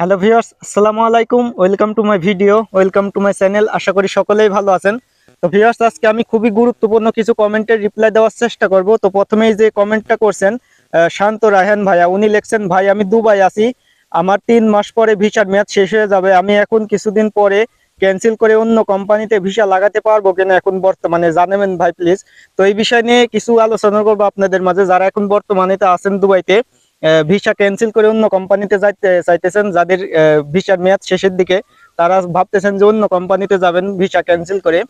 Hello viewers, আসসালামু আলাইকুম, welcome to my video, welcome to my channel, আশা করি সকলেই ভালো আছেন। তো ভিউয়ার্স, আজকে আমি খুবই গুরুত্বপূর্ণ কিছু কমেন্টের রিপ্লাই দেওয়ার চেষ্টা করব। তো প্রথমেই যে কমেন্টটা করছেন শান্ত রায়হান ভাইয়া, উনি লিখছেন, ভাই, আমি দুবাই আছি। আমার তিন মাস পরে ভিসার মেয়াদ শেষ হয়ে যাবে। আমি এখন কিছুদিন পরে ক্যান্সেল করে অন্য কোম্পানিতে ভিসা লাগাতে পারব কিনা এখন বর্তমানে? জানাবেন ভাই প্লিজ তো এই বিষয় নিয়ে কিছু আলোচনা করব আপনাদের মাঝে। যারা এখন বর্তমানে তো আছেন দুবাইতে ভিসা ক্যান্সেল করে অন্য কোম্পানিতে যাইতে, চাইতেছেন, যাদের ভিসার মেয়াদ শেষের দিকে, তারা ভাবতেছেন যে অন্য কোম্পানিতে যাবেন ভিসা ক্যান্সেল করে।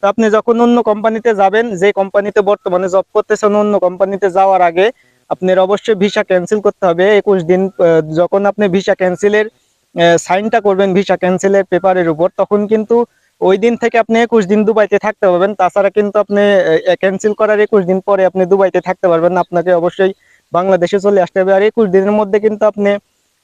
তো আপনি যখন অন্য কোম্পানিতে যাবেন, যে কোম্পানিতে বর্তমানে জব করতেছেন, অন্য কোম্পানিতে যাওয়ার আগে আপনার অবশ্যই ভিসা ক্যান্সেল করতে হবে। একুশ দিন যখন আপনি ভিসা ক্যান্সেলের সাইনটা করবেন ভিসা ক্যান্সেলের পেপারের উপর, তখন কিন্তু ওই দিন থেকে আপনি একুশ দিন দুবাইতে থাকতে পারবেন। তাছাড়া কিন্তু আপনি ক্যান্সেল করার একুশ দিন পরে আপনি দুবাইতে থাকতে পারবেন। আপনাকে অবশ্যই বাংলাদেশে চলে আসতে হবে। আর একুশ দিনের মধ্যে কিন্তু আপনি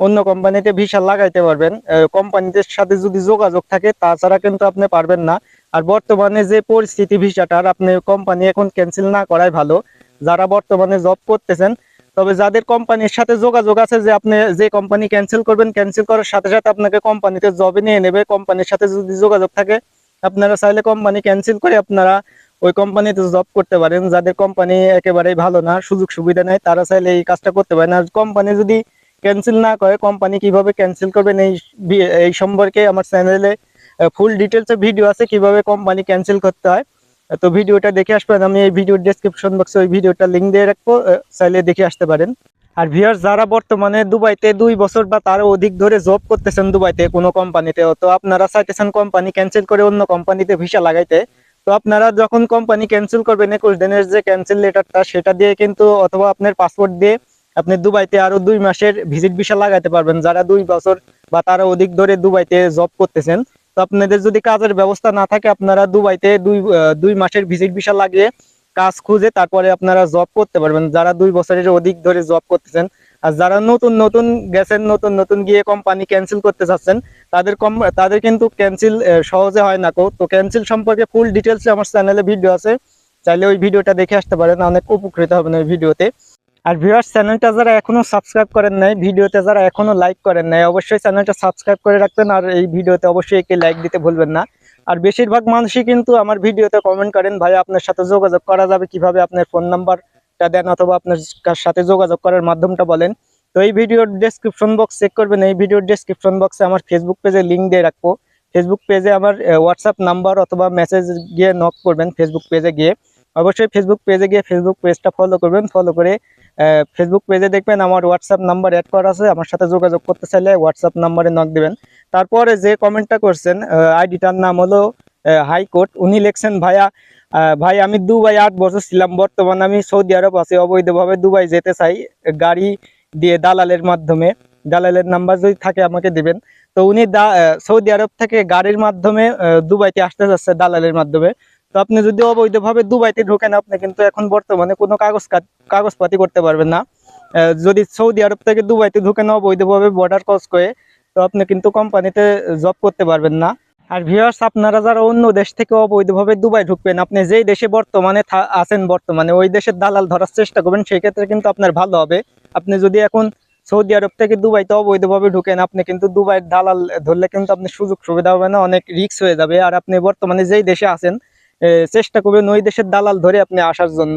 অন্য কোম্পানিতে ভিসা লাগাইতে পারবেন। কোম্পানিদের সাথে যদি যোগাযোগ থাকে, তাছাড়া কিন্তু আপনি পারবেন না। আর বর্তমানে যে পরিস্থিতি ভিসাটার আপনি কোম্পানি এখন ক্যান্সেল না করাই ভালো, যারা বর্তমানে জব করতেছেন। তবে যাদের কোম্পানির সাথে যোগাযোগ আছে, যে আপনি যে কোম্পানি ক্যান্সেল করবেন ক্যান্সেল করার সাথে সাথে আপনাকে কোম্পানিতে জবে নিয়ে নেবে। কোম্পানির সাথে যদি যোগাযোগ থাকে, আপনারা চাইলে কোম্পানি ক্যান্সেল করে আপনারা ওই কোম্পানিতে জব করতে পারেন, যাদের কোম্পানি একেবারেই ভালো না, সুযোগ সুবিধা নেই, তারা চাইলে এই কাজটা করতে পারেন। আর কোম্পানি যদি ক্যান্সেল না করে কোম্পানি কীভাবে ক্যান্সেল করবেন এই এই সম্পর্কে আমার চ্যানেলে ফুল ডিটেলস ভিডিও আছে কীভাবে কোম্পানি ক্যান্সেল করতে হয়। তো ভিডিওটা দেখে আসবেন, আমি এই ভিডিওর ডেসক্রিপশন বক্সে ওই ভিডিওটা লিংক দিয়ে রাখব চাইলে দেখে আসতে পারেন। আর ভিউয়ার্স যারা বর্তমানে দুবাইতে দুই বছর বা তারও অধিক ধরে জব করতেছেন দুবাইতে কোনো কোম্পানিতে তো আপনারা চাইতেছেন কোম্পানি ক্যান্সেল করে অন্য কোম্পানিতে ভিসা লাগাইতে তো আপনারা যখন কোম্পানি ক্যান্সেল করবেন একুশ দিনের যে ক্যান্সেল লেটারটা সেটা দিয়ে কিন্তু অথবা আপনার পাসপোর্ট দিয়ে আপনি দুবাইতে আরও দুই মাসের ভিজিট ভিসা লাগাতে পারবেন। যারা দুই বছর বা তারও অধিক ধরে দুবাইতে জব করতেছেন, তো আপনাদের যদি কাজের ব্যবস্থা না থাকে, আপনারা দুবাইতে দুই দুই মাসের ভিজিট ভিসা লাগিয়ে কাজ খুঁজে তারপরে আপনারা জব করতে পারবেন। যারা দুই বছরের অধিক ধরে জব করতেছেন আর যারা নতুন নতুন গেছেন, নতুন নতুন গিয়ে কোম্পানি ক্যান্সেল করতে চাচ্ছেন, তাদের কম, তাদের কিন্তু ক্যান্সেল সহজে হয় না। কো তো ক্যান্সেল সম্পর্কে ফুল ডিটেলস আমার চ্যানেলে ভিডিও আছে। চাইলে ওই ভিডিওটা দেখে আসতে পারেন, অনেক উপকৃত হবেন ওই ভিডিওতে আর ভিউয়ার্স চ্যানেলটা যারা এখনও সাবস্ক্রাইব করেন নাই ভিডিওতে যারা এখনও লাইক করেন নাই, অবশ্যই চ্যানেলটা সাবস্ক্রাইব করে রাখবেন, আর এই ভিডিওতে অবশ্যই একটি লাইক দিতে ভুলবেন না। আর বেশিরভাগ মানুষই কিন্তু আমার ভিডিওতে কমেন্ট করেন, ভাই, আপনার সাথে যোগাযোগ করা যাবে কীভাবে? আপনার ফোন নাম্বারটা দেন অথবা আপনার কার সাথে যোগাযোগ করার মাধ্যমটা বলেন। তো এই ভিডিওর ডেসক্রিপশন বক্স চেক করবেন। এই ভিডিওর ডেসক্রিপশন বক্সে আমার ফেসবুক পেজে লিঙ্ক দিয়ে রাখব। ফেসবুক পেজে আমার হোয়াটসঅ্যাপ নাম্বার অথবা মেসেজ গিয়ে নক করবেন ফেসবুক পেজে গিয়ে। অবশ্যই ফেসবুক পেজে গিয়ে ফেসবুক পেজটা ফলো করবেন। ফলো করে ফেসবুক পেজে দেখবেন আমার হোয়াটসঅ্যাপ নাম্বার অ্যাড করা আছে। আমার সাথে যোগাযোগ করতে চাইলে হোয়াটসঅ্যাপ নাম্বারে নক দেবেন। তারপরে যে কমেন্টটা করছেন আইডিটার নাম হলো হাইকোর্ট। উনি লিখছেন, ভাইয়া ভাই, আমি দুবাই আট বছর ছিলাম। বর্তমানে আমি সৌদি আরব আছি। অবৈধভাবে দুবাই যেতে চাই, গাড়ি দিয়ে দালালের মাধ্যমে। দালালের নাম্বার যদি থাকে, আমাকে দিবেন। তো উনি সৌদি আরব থেকে গাড়ির মাধ্যমে দুবাইতে আসতে যাচ্ছে দালালের মাধ্যমে। তো আপনি যদি অবৈধভাবে দুবাইতে ঢোকেন, আপনি কিন্তু এখন বর্তমানে কোনো কাগজ কাগজপাতি করতে পারবেন না। যদি সৌদি আরব থেকে দুবাইতে ঢোকেন, অবৈধভাবে বর্ডার ক্রস করে, তো আপনি কিন্তু কোম্পানিতে জব করতে পারবেন না। আর ভিউয়ার্স আপনারা যারা অন্য দেশ থেকে অবৈধভাবে দুবাই ঢুকবেন, আপনি যেই দেশে বর্তমানে আছেন বর্তমানে, ওই দেশের দালাল ধরার চেষ্টা করবেন, সেই ক্ষেত্রে কিন্তু আপনার ভালো হবে। আপনি যদি এখন সৌদি আরব থেকে দুবাইতে অবৈধভাবে ঢুকেন, আপনি কিন্তু দুবাইয়ের দালাল ধরলে কিন্তু আপনি সুযোগ সুবিধা হবে না, অনেক রিস্ক হয়ে যাবে। আর আপনি বর্তমানে যেই দেশে আছেন চেষ্টা করবেন ওই দেশের দালাল ধরে আপনি আসার জন্য।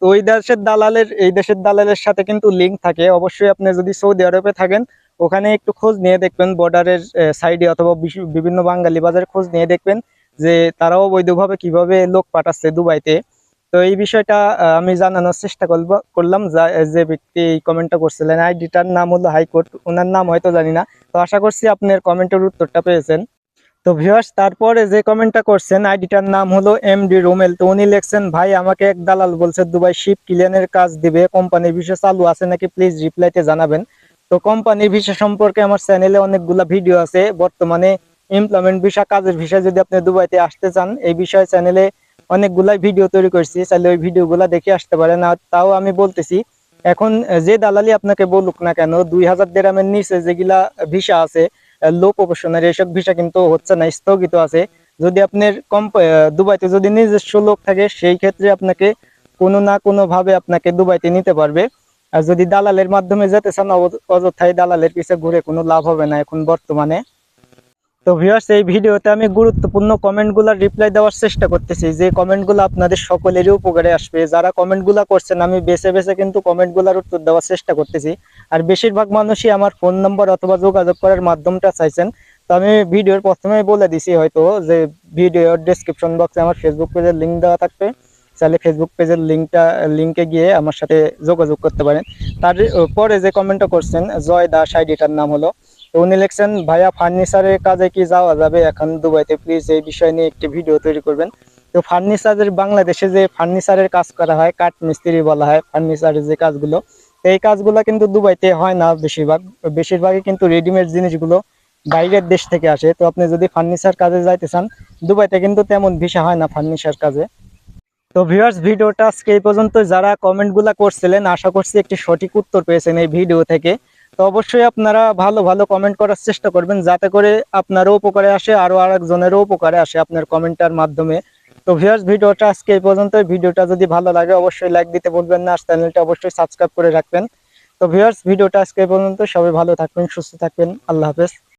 তো ওই দেশের দালালের, এই দেশের দালালের সাথে কিন্তু লিঙ্ক থাকে। অবশ্যই আপনি যদি সৌদি আরবে থাকেন, ওখানে একটু খোঁজ নিয়ে দেখবেন বর্ডারের সাইডে অথবা বিভিন্ন বাঙালি বাজারে খোঁজ নিয়ে দেখবেন যে তারাও অবৈধভাবে কীভাবে লোক পাঠাচ্ছে দুবাইতে। তো এই বিষয়টা আমি জানানোর চেষ্টা করব, করলাম। যা- যে ব্যক্তি এই কমেন্টটা করছিলেন, আইডিটার নাম হলো হাইকোর্ট। ওনার নাম হয়তো জানি না। তো আশা করছি আপনার কমেন্টের উত্তরটা পেয়েছেন। তো ভিউয়ার্স তারপরে যে কমেন্টটা করছেন আইডিটার নাম হলো এমডি রোমেল তো উনি লিখছেন, ভাই, আমাকে এক দালাল বলছে দুবাই শিপ ক্লিয়ানের কাজ দিবে কোম্পানির বিষয় চালু আছে নাকি প্লিজ রিপ্লাইতে জানাবেন। তো কোম্পানির ভিসা সম্পর্কে আমার চ্যানেলে অনেকগুলা ভিডিও আছে, বর্তমানে এমপ্লয়মেন্ট ভিসা কাজের ভিসা যদি আপনি দুবাইতে আসতে চান, এই বিষয়ে চ্যানেলে অনেকগুলাই ভিডিও তৈরি করছি, চাইলে ওই ভিডিওগুলা দেখে আসতে পারেন। আর তাও আমি বলতেছি, এখন যে দালালি আপনাকে বলুক না কেন, দুই হাজার দেড়ামের নিচে যেগুলা ভিসা আছে লো প্রফেশনাল এসব ভিসা কিন্তু হচ্ছে না, স্থগিত আছে। যদি আপনার কম দুবাইতে যদি নিজস্ব লোক থাকে, সেই ক্ষেত্রে আপনাকে কোনো না কোনোভাবে আপনাকে দুবাইতে নিতে পারবে। আর যদি দালালের মাধ্যমে যেতে চান অযথায় দালালের পিছে ঘুরে কোনো লাভ হবে না এখন বর্তমানে। তো ভিউয়ার্স এই ভিডিওতে আমি গুরুত্বপূর্ণ কমেন্টগুলোর রিপ্লাই দেওয়ার চেষ্টা করতেছি। যে কমেন্টগুলো আপনাদের সকলেরই উপকারে আসবে। যারা কমেন্টগুলো করছেন, আমি বেছে বেছে কিন্তু কমেন্টগুলোর উত্তর দেওয়ার চেষ্টা করতেছি। আর বেশিরভাগ মানুষই আমার ফোন নম্বর অথবা যোগাযোগ করার মাধ্যমটা চাইছেন। তো আমি ভিডিওর প্রথমে বলে দিছি হয়তো যে ভিডিওর ডেসক্রিপশন বক্সে আমার ফেসবুক পেজের লিঙ্ক দেওয়া থাকবে। চাইলে ফেসবুক পেজের লিঙ্কটা লিঙ্কে গিয়ে আমার সাথে যোগাযোগ করতে পারেন। তার, পরে যে কমেন্টটা করছেন, জয় দাস আইডিটার নাম হলো। তো উনি লিখছেন ভাইয়া ফার্নিচারের কাজে কি যাওয়া যাবে? এখন দুবাইতে প্লিজ এই বিষয় নিয়ে একটি ভিডিও তৈরি করবেন। তো ফার্নিচারের বাংলাদেশে যে ফার্নিচারের কাজ করা হয় কাঠ মিস্ত্রি বলা হয় ফার্নিচারের যে কাজগুলো, এই কাজগুলো কিন্তু দুবাইতে হয় না বেশিরভাগ। বেশিরভাগই কিন্তু রেডিমেড জিনিসগুলো বাইরের দেশ থেকে আসে। তো আপনি যদি ফার্নিচার কাজে যাইতে চান, দুবাইতে কিন্তু তেমন ভিসা হয় না ফার্নিচার কাজে। তো ভিউয়ার্স ভিডিওটা আজকে এই পর্যন্ত যারা কমেন্টগুলো করছিলেন, আশা করছি একটি সঠিক উত্তর পেয়েছেন এই ভিডিও থেকে। তো অবশ্যই আপনারা ভালো ভালো কমেন্ট করার চেষ্টা করবেন, যাতে করে আপনারও উপকারে আসে, আরও আরেকজনেরও উপকারে আসে আপনার কমেন্টটার মাধ্যমে। তো ভিয়ার্স ভিডিওটা আজকে এই পর্যন্ত ভিডিওটা যদি ভালো লাগে, অবশ্যই লাইক দিতে বলবেন না, আর চ্যানেলটা অবশ্যই সাবস্ক্রাইব করে রাখবেন। তো ভিউয়ার্স ভিডিওটা আজকে এই পর্যন্ত সবাই ভালো থাকবেন, সুস্থ থাকবেন। আল্লাহ হাফেজ।